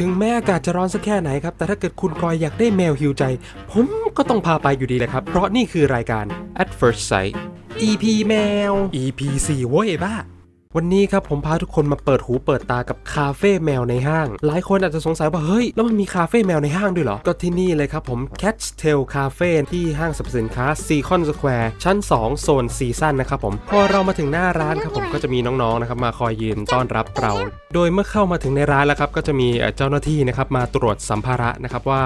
ถึงแม้อากาศจะร้อนสักแค่ไหนครับ แต่ถ้าเกิดคุณกอยอยากได้แมวหิวใจ ผมก็ต้องพาไปอยู่ดีแหละครับ เพราะนี่คือรายการ At First Sight EP แมว EP 4โว้ยบ้า วันนี้ครับผมพาทุกคนมาเปิดหูเปิดตากับคาเฟ่แมวในห้าง หลายคนอาจจะสงสัยว่าเฮ้ย แล้วมันมีคาเฟ่แมวในห้างด้วยเหรอ ก็ที่นี่เลยครับผม Cat's Tail Cafe ที่ห้างสรรพสินค้า Seacon Square ชั้น 2 โซนซีซั่นนะครับผม พอเรามาถึงหน้าร้านครับผมก็จะมีน้องๆนะครับมาคอยยืนต้อนรับเรา โดยเมื่อเข้ามาถึงในร้านแล้วครับก็จะมีเอ่อเจ้าหน้าที่นะครับมาตรวจสัมภาระนะครับว่า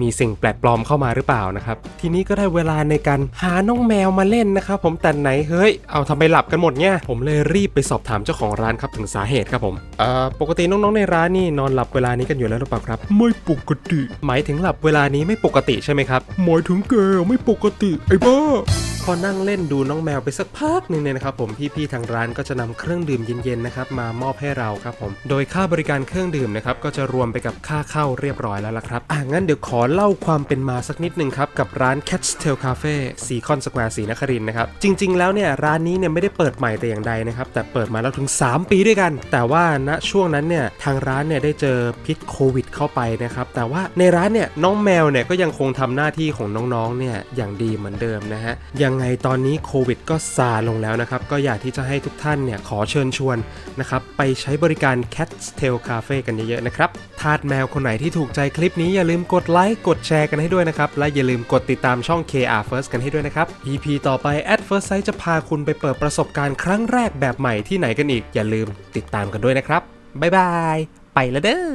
มีสิ่งแปลกปลอมเข้ามาหรือเปล่านะครับทีนี้ก็ได้เวลาในการหาน้องแมวมาเล่นนะครับผมแต่ไหนเฮ้ยเอาทำไมหลับกันหมดเนี่ยผมเลยรีบไปสอบถามเจ้าของร้านครับถึงสาเหตุครับผมเอ่อปกติน้องๆในร้านนี่นอนหลับเวลานี้กันอยู่แล้วหรือเปล่าครับ ไม่ปกติ หมายถึงหลับเวลานี้ไม่ปกติใช่ไหมครับ หมายถึงแกไม่ปกติไอ้บ้าพ อนั่งเล่นดูน้องแมวไปสักพักหนึ่งเนี่ยนะครับผมพี่ๆทางร้านก็จะนำเครื่องดื่มเย็นๆนะครับมามอบให้เราครับผมโดยค่าบริการเครื่องดื่มนะครับก็จะรวมไปกับค่าเข้าเรียบร้อยแล้วละครับอะงั้นเดี๋ยวขอเล่าความเป็นมาสักนิดหนึ่งครับกับร้าน Cat's Tail Cafe สีคอนสแควร์สีนครินนะครับจริง ๆ แล้วเนี่ยร้านนี้เนี่ยไม่ได้เปิดใหม่แต่อย่างใดนะครับแต่เปิดมาแล้วถึง 3 ปีด้วยกัน แต่ว่าณช่วงนั้นเนี่ยทางร้านเนี่ยได้เจอพิษโควิด เข้าไปนะครับแต่ว่าในร้านเนี่ยน้องแมวเนี่ยก็ยังคงทำหน้าที่ของน้องๆเนี่ยอย่างดีเหมือนเดิมนะฮะยังไงตอนนี้โควิดก็ซาลงแล้วนะครับ ก็อยากที่จะให้ทุกท่านเนี่ยขอเชิญชวนนะครับ ไปใช้บริการ Cat's Tail Cafe กันเยอะๆนะครับทาสแมวคนไหนที่ถูกใจคลิปนี้อย่าลืมกดไลค์กดแชร์กันให้ด้วยนะครับ และอย่าลืมกดติดตามช่อง KR First กันให้ด้วยนะครับ EP ต่อไป At First Sight จะพาคุณไปเปิดประสบการณ์ครั้งแรกแบบใหม่ที่ไหนกันอีก อย่าลืมติดตามกันด้วยนะครับบ๊ายบาย ไปแล้วเด้อ